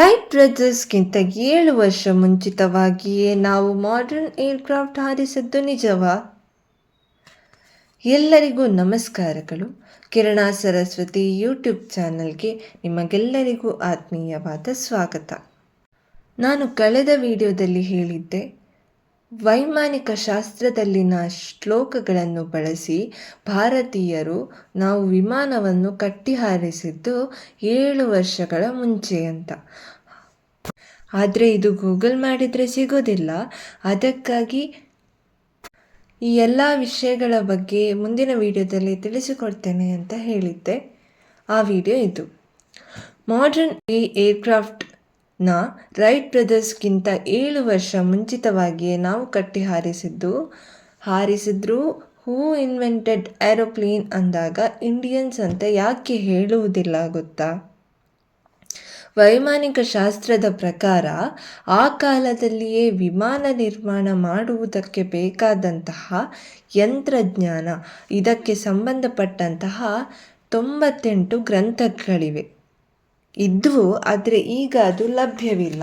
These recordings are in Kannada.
ರೈಟ್ ಬ್ರದರ್ಸ್ಗಿಂತ ಏಳು ವರ್ಷ ಮುಂಚಿತವಾಗಿಯೇ ನಾವು ಮಾಡರ್ನ್ ಏರ್ಕ್ರಾಫ್ಟ್ ಹಾರಿಸಿದ್ದು ನಿಜವಾ? ಎಲ್ಲರಿಗೂ ನಮಸ್ಕಾರಗಳು. ಕಿರಣ ಸರಸ್ವತಿ ಯೂಟ್ಯೂಬ್ ಚಾನಲ್ಗೆ ನಿಮಗೆಲ್ಲರಿಗೂ ಆತ್ಮೀಯವಾದ ಸ್ವಾಗತ. ನಾನು ಕಳೆದ ವಿಡಿಯೋದಲ್ಲಿ ಹೇಳಿದ್ದೆ, ವೈಮಾನಿಕ ಶಾಸ್ತ್ರದಲ್ಲಿನ ಶ್ಲೋಕಗಳನ್ನು ಬಳಸಿ ಭಾರತೀಯರು ನಾವು ವಿಮಾನವನ್ನು ಕಟ್ಟಿ ಹಾರಿಸಿದ್ದು ಏಳು ವರ್ಷಗಳ ಮುಂಚೆ ಅಂತ ಆದರೆ ಇದು ಗೂಗಲ್ ಮಾಡಿದರೆ ಸಿಗೋದಿಲ್ಲ. ಅದಕ್ಕಾಗಿ ಈ ಎಲ್ಲ ವಿಷಯಗಳ ಬಗ್ಗೆ ಮುಂದಿನ ವಿಡಿಯೋದಲ್ಲಿ ತಿಳಿಸಿಕೊಡ್ತೇನೆ ಅಂತ ಹೇಳಿದ್ದೆ. ಆ ವಿಡಿಯೋ ಇದು. ಮಾಡ್ರನ್ ಈ ಏರ್ಕ್ರಾಫ್ಟ್ನ ರೈಟ್ ಬ್ರದರ್ಸ್ಗಿಂತ ಏಳು ವರ್ಷ ಮುಂಚಿತವಾಗಿಯೇ ನಾವು ಕಟ್ಟಿ ಹಾರಿಸಿದ್ದು ಹಾರಿಸಿದ್ರು ಹೂ ಇನ್ವೆಂಟೆಡ್ ಏರೋಪ್ಲೇನ್ ಅಂದಾಗ ಇಂಡಿಯನ್ಸ್ ಅಂತ ಯಾಕೆ ಹೇಳುವುದಿಲ್ಲ ಗೊತ್ತಾ? ವೈಮಾನಿಕ ಶಾಸ್ತ್ರದ ಪ್ರಕಾರ ಆ ಕಾಲದಲ್ಲಿಯೇ ವಿಮಾನ ನಿರ್ಮಾಣ ಮಾಡುವುದಕ್ಕೆ ಬೇಕಾದಂತಹ ಯಂತ್ರಜ್ಞಾನ, ಇದಕ್ಕೆ ಸಂಬಂಧಪಟ್ಟಂತಹ ತೊಂಬತ್ತೆಂಟು ಗ್ರಂಥಗಳಿವೆ. ಇದ್ವು, ಆದರೆ ಈಗ ಅದು ಲಭ್ಯವಿಲ್ಲ.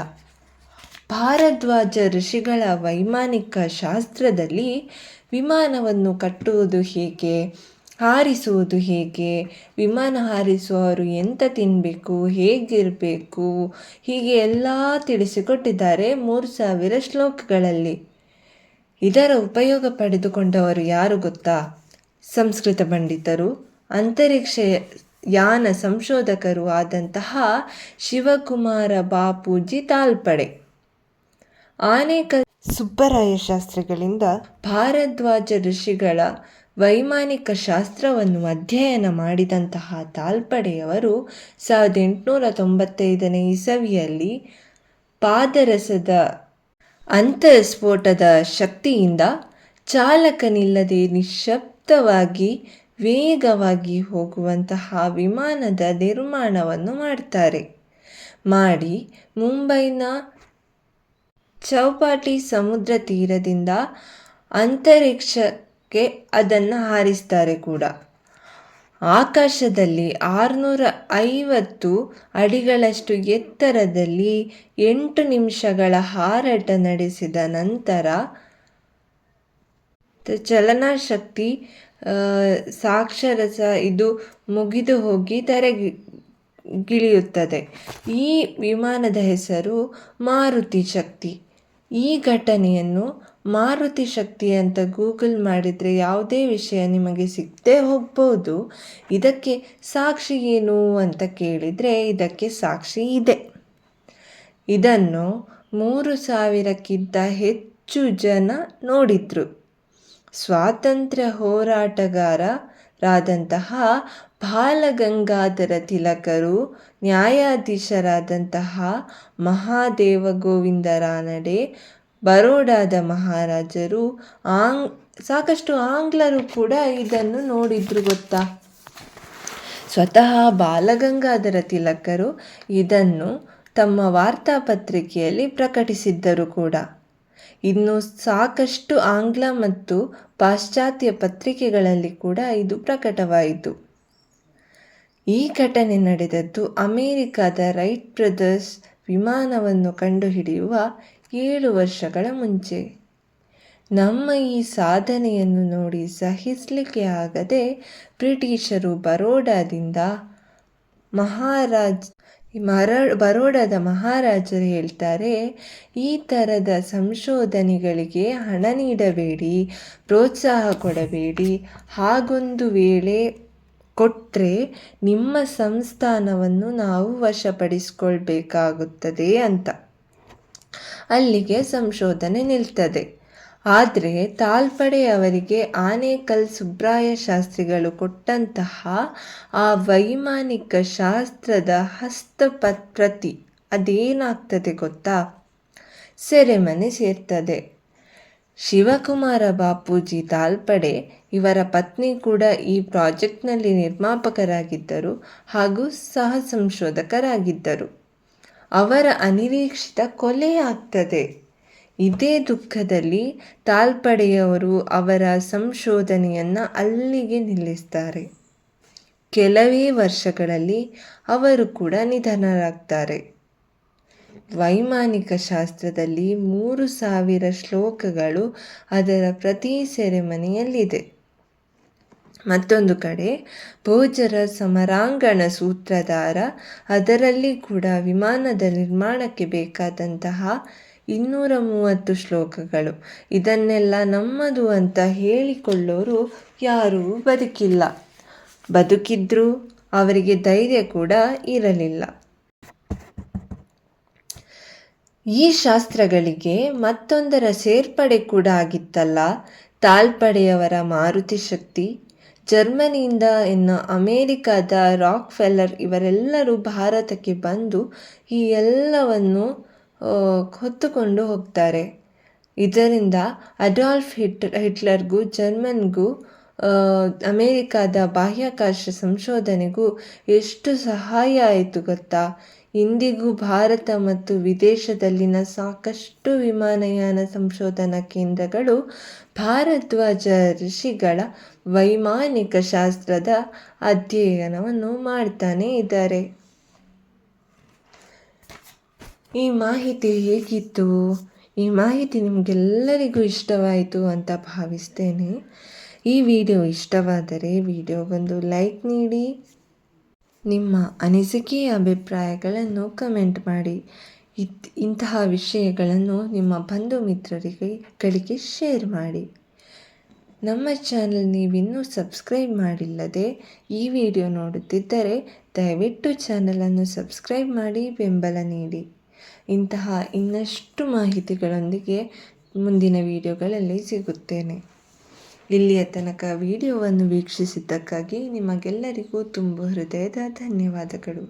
ಭಾರದ್ವಾಜ ಋಷಿಗಳ ವೈಮಾನಿಕ ಶಾಸ್ತ್ರದಲ್ಲಿ ವಿಮಾನವನ್ನು ಕಟ್ಟುವುದು ಹೇಗೆ? ಹಾರಿಸುವುದು ಹೇಗೆ? ವಿಮಾನ ಹಾರಿಸುವವರು ಎಂತ ತಿನ್ನಬೇಕು ಹೇಗಿರಬೇಕು? ಹೀಗೆ ಎಲ್ಲ ತಿಳಿಸಿಕೊಟ್ಟಿದ್ದಾರೆ ಮೂರು ಸಾವಿರ ಶ್ಲೋಕಗಳಲ್ಲಿ. ಇದರ ಉಪಯೋಗ ಪಡೆದುಕೊಂಡವರು ಯಾರು ಗೊತ್ತಾ? ಸಂಸ್ಕೃತ ಪಂಡಿತರು ಅಂತರಿಕ್ಷ ಯಾನ ಸಂಶೋಧಕರು ಆದಂತಹ ಶಿವಕುಮಾರ ಬಾಪೂಜಿ ತಾಲ್ಪಡೆ. ಆನೇಕ ಸುಬ್ಬರಾಯ ಶಾಸ್ತ್ರಿಗಳಿಂದ ಭಾರದ್ವಾಜ ಋಷಿಗಳ ವೈಮಾನಿಕ ಶಾಸ್ತ್ರವನ್ನು ಅಧ್ಯಯನ ಮಾಡಿದಂತಹ ತಾಲ್ಪಡೆಯವರು ಸಾವಿರದ ಎಂಟುನೂರ ತೊಂಬತ್ತೈದನೇ ಇಸವಿಯಲ್ಲಿ ಪಾದರಸದ ಅಂತರಸ್ಫೋಟದ ಶಕ್ತಿಯಿಂದ ಚಾಲಕನಿಲ್ಲದೆ ನಿಶ್ಶಬ್ದವಾಗಿ ವೇಗವಾಗಿ ಹೋಗುವಂತಹ ವಿಮಾನದ ನಿರ್ಮಾಣವನ್ನು ಮಾಡ್ತಾರೆ. ಮಾಡಿ ಮುಂಬೈನ ಚೌಪಾಟಿ ಸಮುದ್ರ ತೀರದಿಂದ ಅಂತರಿಕ್ಷಕ್ಕೆ ಅದನ್ನು ಹಾರಿಸ್ತಾರೆ ಕೂಡ. ಆಕಾಶದಲ್ಲಿ ಆರುನೂರ ಐವತ್ತು ಅಡಿಗಳಷ್ಟು ಎತ್ತರದಲ್ಲಿ ಎಂಟು ನಿಮಿಷಗಳ ಹಾರಾಟ ನಡೆಸಿದ ನಂತರ ಚಲನಶಕ್ತಿ ಸಾಕ್ಷರಸ ಇದು ಮುಗಿದು ಹೋಗಿ ಗಿಳಿಯುತ್ತದೆ. ಈ ವಿಮಾನದ ಹೆಸರು ಮಾರುತಿ ಶಕ್ತಿ. ಈ ಘಟನೆಯನ್ನು ಮಾರುತಿ ಶಕ್ತಿ ಅಂತ ಗೂಗಲ್ ಮಾಡಿದರೆ ಯಾವುದೇ ವಿಷಯ ನಿಮಗೆ ಸಿಗದೆ ಹೋಗ್ಬೋದು. ಇದಕ್ಕೆ ಸಾಕ್ಷಿ ಏನು ಅಂತ ಕೇಳಿದರೆ ಇದಕ್ಕೆ ಸಾಕ್ಷಿ ಇದೆ. ಇದನ್ನು ಮೂರು ಸಾವಿರಕ್ಕಿಂತ ಹೆಚ್ಚು ಜನ ನೋಡಿದ್ರು. ಸ್ವಾತಂತ್ರ್ಯ ಹೋರಾಟಗಾರರಾದಂತಹ ಬಾಲಗಂಗಾಧರ ತಿಲಕರು, ನ್ಯಾಯಾಧೀಶರಾದಂತಹ ಮಹಾದೇವ ಗೋವಿಂದ ರಾನಡೆ ಬರೋಡಾದ ಮಹಾರಾಜರು ಆಂಗ್, ಸಾಕಷ್ಟು ಆಂಗ್ಲರು ಕೂಡ ಇದನ್ನು ನೋಡಿದ್ರು ಗೊತ್ತಾ? ಸ್ವತಃ ಬಾಲಗಂಗಾಧರ ತಿಲಕರು ಇದನ್ನು ತಮ್ಮ ವಾರ್ತಾಪತ್ರಿಕೆಯಲ್ಲಿ ಪ್ರಕಟಿಸಿದ್ದರು ಕೂಡ. ಇನ್ನು ಸಾಕಷ್ಟು ಆಂಗ್ಲ ಮತ್ತು ಪಾಶ್ಚಾತ್ಯ ಪತ್ರಿಕೆಗಳಲ್ಲಿ ಕೂಡ ಇದು ಪ್ರಕಟವಾಯಿತು. ಈ ಘಟನೆ ನಡೆದದ್ದು ಅಮೇರಿಕಾದ ರೈಟ್ ಬ್ರದರ್ಸ್ ವಿಮಾನವನ್ನು ಕಂಡುಹಿಡಿಯುವ ಏಳು ವರ್ಷಗಳ ಮುಂಚೆ. ನಮ್ಮ ಈ ಸಾಧನೆಯನ್ನು ನೋಡಿ ಸಹಿಸಲಿಕ್ಕೆ ಆಗದೆ ಬ್ರಿಟಿಷರು ಬರೋಡಾದಿಂದ ಮಹಾರಾಜ್ ಮರ ಬರೋಡಾದ ಮಹಾರಾಜರು ಹೇಳ್ತಾರೆ, ಈ ಥರದ ಸಂಶೋಧನೆಗಳಿಗೆ ಹಣ ನೀಡಬೇಡಿ, ಪ್ರೋತ್ಸಾಹ ಕೊಡಬೇಡಿ. ಹಾಗೊಂದು ವೇಳೆ ಕೊಟ್ಟರೆ ನಿಮ್ಮ ಸಂಸ್ಥಾನವನ್ನು ನಾವು ವಶಪಡಿಸಿಕೊಳ್ಬೇಕಾಗುತ್ತದೆ ಅಂತ. ಅಲ್ಲಿಗೆ ಸಂಶೋಧನೆ ನಿಲ್ತದೆ. ಆದರೆ ತಾಲ್ಪಡೆ ಅವರಿಗೆ ಆನೇಕಲ್ ಸುಬ್ರಾಯ ಶಾಸ್ತ್ರಿಗಳು ಕೊಟ್ಟಂತಹ ಆ ವೈಮಾನಿಕ ಶಾಸ್ತ್ರದ ಹಸ್ತಪ್ರತಿ ಅದೇನಾಗ್ತದೆ ಗೊತ್ತಾ? ಸೆರೆಮನೆ ಸೇರ್ತದೆ. ಶಿವಕುಮಾರ ಬಾಪೂಜಿ ತಾಲ್ಪಡೆ ಇವರ ಪತ್ನಿ ಕೂಡ ಈ ಪ್ರಾಜೆಕ್ಟ್ನಲ್ಲಿ ನಿರ್ಮಾಪಕರಾಗಿದ್ದರು ಹಾಗೂ ಸಹ ಸಂಶೋಧಕರಾಗಿದ್ದರು. ಅವರ ಅನಿರೀಕ್ಷಿತ ಕೊಲೆಯಾಗ್ತದೆ. ಇದೇ ದುಃಖದಲ್ಲಿ ತಾಲ್ಪಡೆಯವರು ಅವರ ಸಂಶೋಧನೆಯನ್ನು ಅಲ್ಲಿಗೆ ನಿಲ್ಲಿಸ್ತಾರೆ. ಕೆಲವೇ ವರ್ಷಗಳಲ್ಲಿ ಅವರು ಕೂಡ ನಿಧನರಾಗ್ತಾರೆ. ವೈಮಾನಿಕ ಶಾಸ್ತ್ರದಲ್ಲಿ ಮೂರು ಸಾವಿರ ಶ್ಲೋಕಗಳು ಅದರ ಪ್ರತಿ ಸೆರೆಮನೆಯಲ್ಲಿದೆ. ಮತ್ತೊಂದು ಕಡೆ, ಭೋಜರ ಸಮರಾಂಗಣ ಸೂತ್ರಧಾರ, ಅದರಲ್ಲಿ ಕೂಡ ವಿಮಾನದ ನಿರ್ಮಾಣಕ್ಕೆ ಬೇಕಾದಂತಹ ಇನ್ನೂರ ಮೂವತ್ತು ಶ್ಲೋಕಗಳು. ಇದನ್ನೆಲ್ಲ ನಮ್ಮದು ಅಂತ ಹೇಳಿಕೊಳ್ಳೋರು ಯಾರೂ ಬದುಕಿಲ್ಲ. ಬದುಕಿದ್ರೂ ಅವರಿಗೆ ಧೈರ್ಯ ಕೂಡ ಇರಲಿಲ್ಲ. ಈ ಶಾಸ್ತ್ರಗಳಿಗೆ ಮತ್ತೊಂದರ ಸೇರ್ಪಡೆ ಕೂಡ ಆಗಿತ್ತಲ್ಲ. ತಾಳ್ಪಡೆಯವರ ಮಾರುತಿ ಶಕ್ತಿ ಜರ್ಮನಿಯಿಂದ ಇನ್ನು ಅಮೇರಿಕಾದ ರಾಕ್ ಫೆಲ್ಲರ್ ಇವರೆಲ್ಲರೂ ಭಾರತಕ್ಕೆ ಬಂದು ಈ ಎಲ್ಲವನ್ನು ಹೊತ್ತುಕೊಂಡು ಹೋಗ್ತಾರೆ. ಇದರಿಂದ ಅಡಾಲ್ಫ್ ಹಿಟ್, ಹಿಟ್ಲರ್ಗೂ, ಜರ್ಮನ್ಗೂ ಅಮೇರಿಕಾದ ಬಾಹ್ಯಾಕಾಶ ಸಂಶೋಧನೆಗೂ ಎಷ್ಟು ಸಹಾಯ ಆಯಿತು ಗೊತ್ತಾ? ಇಂದಿಗೂ ಭಾರತ ಮತ್ತು ವಿದೇಶದಲ್ಲಿನ ಸಾಕಷ್ಟು ವಿಮಾನಯಾನ ಸಂಶೋಧನಾ ಕೇಂದ್ರಗಳು ಭಾರದ್ವಾಜ ಋಷಿಗಳ ವೈಮಾನಿಕ ಶಾಸ್ತ್ರದ ಅಧ್ಯಯನವನ್ನು ಮಾಡ್ತಾನೆ ಇದ್ದಾರೆ. ಈ ಮಾಹಿತಿ ಹೇಗಿತ್ತು? ಈ ಮಾಹಿತಿ ನಿಮಗೆಲ್ಲರಿಗೂ ಇಷ್ಟವಾಯಿತು ಅಂತ ಭಾವಿಸ್ತೇನೆ. ಈ ವಿಡಿಯೋ ಇಷ್ಟವಾದರೆ ವಿಡಿಯೋಗೊಂದು ಲೈಕ್ ನೀಡಿ ನಿಮ್ಮ ಅನಿಸಿಕೆ ಅಭಿಪ್ರಾಯಗಳನ್ನು ಕಮೆಂಟ್ ಮಾಡಿ. ಇತ್, ಇಂತಹ ವಿಷಯಗಳನ್ನು ನಿಮ್ಮ ಬಂಧು ಮಿತ್ರರಿಗೆ, ಗಳಿಗೆ ಶೇರ್ ಮಾಡಿ. ನಮ್ಮ ಚಾನಲ್ ನೀವಿನ್ನೂ ಸಬ್ಸ್ಕ್ರೈಬ್ ಮಾಡಿಲ್ಲದೆ ಈ ವಿಡಿಯೋ ನೋಡುತ್ತಿದ್ದರೆ ದಯವಿಟ್ಟು ಚಾನಲನ್ನು ಸಬ್ಸ್ಕ್ರೈಬ್ ಮಾಡಿ ಬೆಂಬಲ ನೀಡಿ. ಇಂತಹ ಇನ್ನಷ್ಟು ಮಾಹಿತಿಗಳೊಂದಿಗೆ ಮುಂದಿನ ವಿಡಿಯೋಗಳಲ್ಲಿ ಸಿಗುತ್ತೇನೆ. ಇಲ್ಲಿಯ ತನಕ ವಿಡಿಯೋವನ್ನು ವೀಕ್ಷಿಸಿದ್ದಕ್ಕಾಗಿ ನಿಮಗೆಲ್ಲರಿಗೂ ತುಂಬ ಹೃದಯದ ಧನ್ಯವಾದಗಳು.